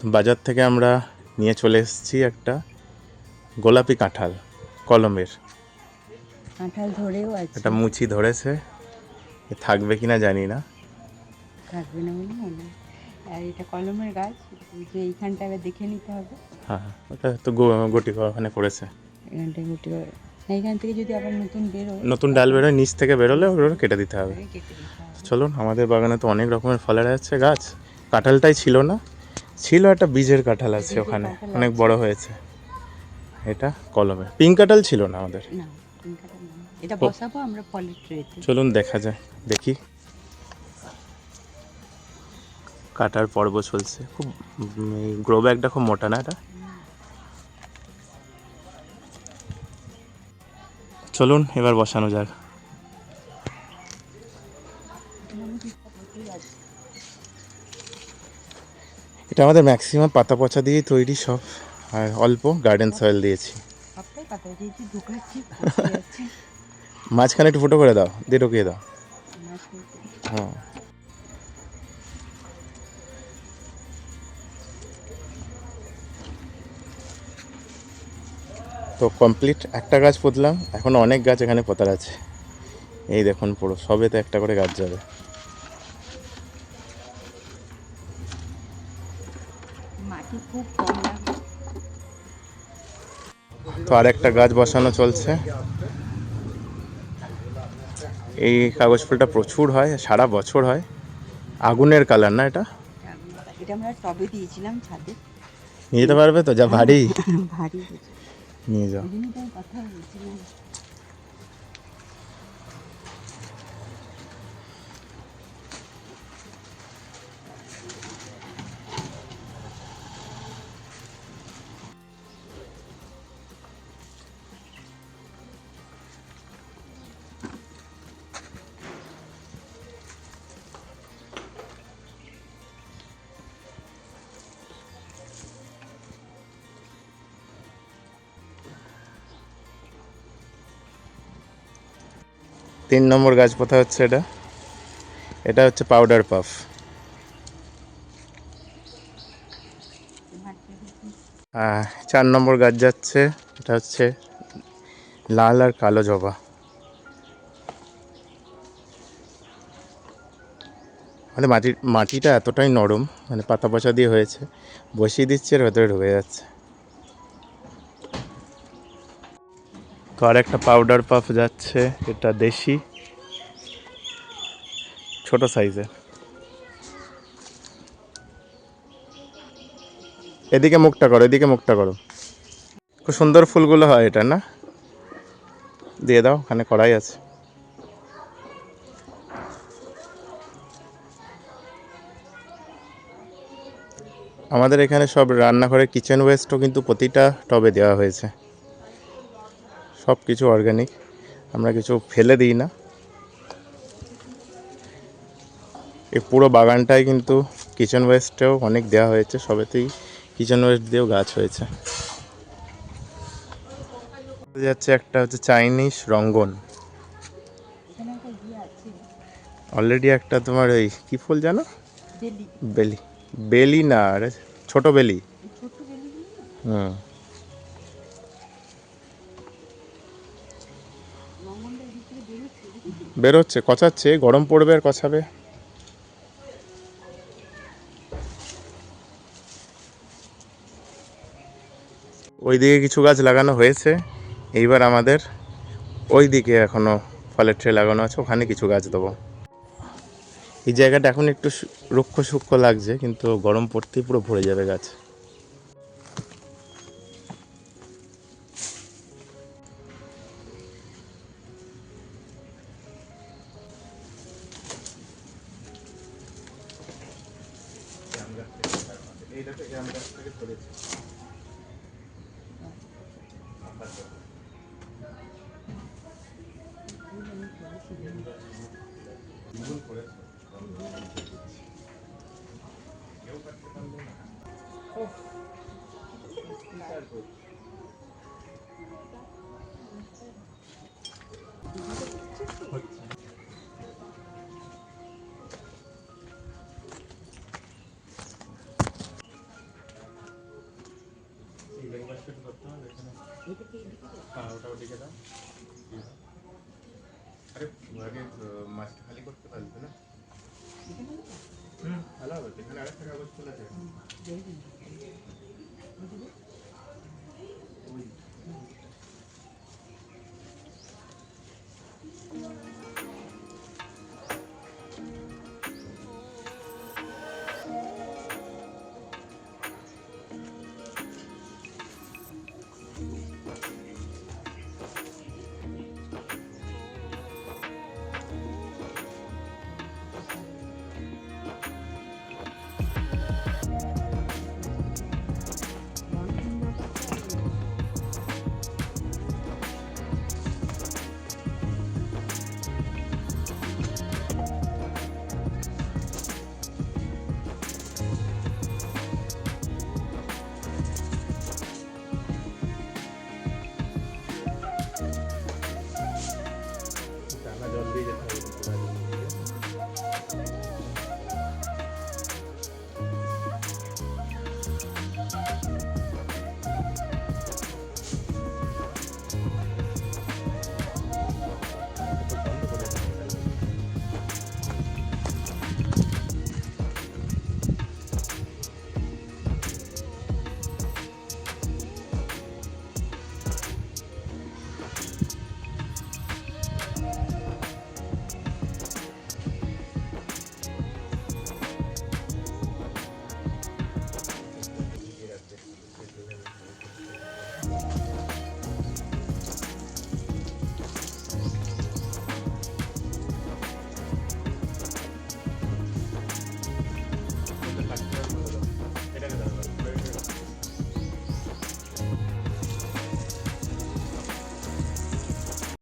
বাজার থেকে আমরা নিয়ে চলে এসেছি একটা গোলাপি কাঁঠাল কলমের। কাঁঠাল ধরেও আছে। একটা মুচি ধরেছে। থাকবে কিনা জানি না। থাকবে না বলে মনে হয়। আর এটা কলমের গাছ যে এইখানটা আগে দেখে নিতে হবে। হ্যাঁ ওটা তো গটি ওখানে করেছে এখানটায় গুটি করে এইখান থেকে যদি আবার নতুন বেরোয় নতুন ডাল বেরোয় নিচ থেকে বেরোলে ওগুলো কেটে দিতে হবে। চলুন আমাদের বাগানে তো অনেক রকমের ফলের আছে গাছ। কাঁঠালটাই ছিল না। ছিল একটা বীজের কাঁঠাল আছে ওখানে। অনেক। বড় হয়েছে। এটা কলমে। পিঙ্ক কাঁঠাল ছিল না আমাদের। এটা বসাবো আমরা ফলের ট্রেতে। চলুন দেখা যায় দেখি। কাটার পর্ব চলছে। খুব গ্রো ব্যাগটা খুব মোটা না এটা? চলুন এবার বসানো যাক। এটা আমাদের ম্যাক্সিমাম পাতা পচা দিয়েই তৈরি সব আর অল্প গার্ডেন সয়েল দিয়েছি। মাঝখানে একটু ফুটো করে দাও দিয়ে ঢুকিয়ে দাও। হ্যাঁ। তো কমপ্লিট একটা গাছ পুঁতলাম এখন অনেক গাছ এখানে পোতার আছে। এই দেখুন পুরো সবে তো একটা করে গাছ যাবে। মাটি খুব কম লাগে। তো আর একটা গাছ বসানো চলছে। এই কাগজ ফুলটা প্রচুর হয় সারা বছর হয়। আগুনের কালার না এটা? এটা আমরা টবে দিয়েছিলাম ছাদে। নিয়ে যেতে পারবে তো? যা ভারী। ভারী নিয়ে যাও। কথা বলছিলাম। তিন নম্বর গাছ পোতা হচ্ছে এটা? এটা হচ্ছে পাউডার পাফ চার নম্বর গাছ যাচ্ছে, এটা হচ্ছে লাল আর কালো জবা। মানে মাটির মাটিটা এতটাই নরম মানে পাতা পচা দিয়ে হয়েছে, বসিয়ে দিচ্ছে, এর ভেতরে ঢুকে যাচ্ছে। তো আর একটা পাউডার পাফ যাচ্ছে, এটা দেশি। ছোট সাইজের এদিকে মুখটা করো, এদিকে মুখটা করো। খুব সুন্দর ফুলগুলো হয় এটা, না? দিয়ে দাও, ওখানে কড়াই আছে। আমাদের এখানে সব রান্নাঘরের কিচেন ওয়েস্টও কিন্তু প্রতিটা টবে দেওয়া হয়েছে। সব কিছু অর্গানিক আমরা কিছু ফেলে দিই না। এই পুরো বাগানটাই কিন্তু কিচেন ওয়েস্টেও অনেক দেওয়া হয়েছে সবেতেই কিচেন ওয়েস্ট দিয়েও গাছ হয়েছে। যাচ্ছে একটা হচ্ছে চাইনিজ রঙ্গন। অলরেডি একটা তোমার ওই কী ফুল জানো? বেলি। বেলি। না আরে ছোট বেলি। হুম। বেরোচ্ছে, কচাচ্ছে, গরম পড়বে আর কচাবে ওইদিকে কিছু গাছ লাগানো হয়েছে, এইবার আমাদের ওই দিকে এখনও ফলের ট্রে লাগানো আছে, ওখানে কিছু গাছ দেবো। এই জায়গাটা এখন একটু রুক্ষ সূক্ষ্ম লাগছে, কিন্তু গরম পড়তেই পুরো ভরে যাবে গাছ। এইটা থেকে আমরা থেকে ধরেছি। কেউ ওটা ওদিকে হ্যাঁ। আরে আগে মাছটা খালি করতে পারবে না? হুম ভালো হবে এখানে আরেকটা কাগজ খোলা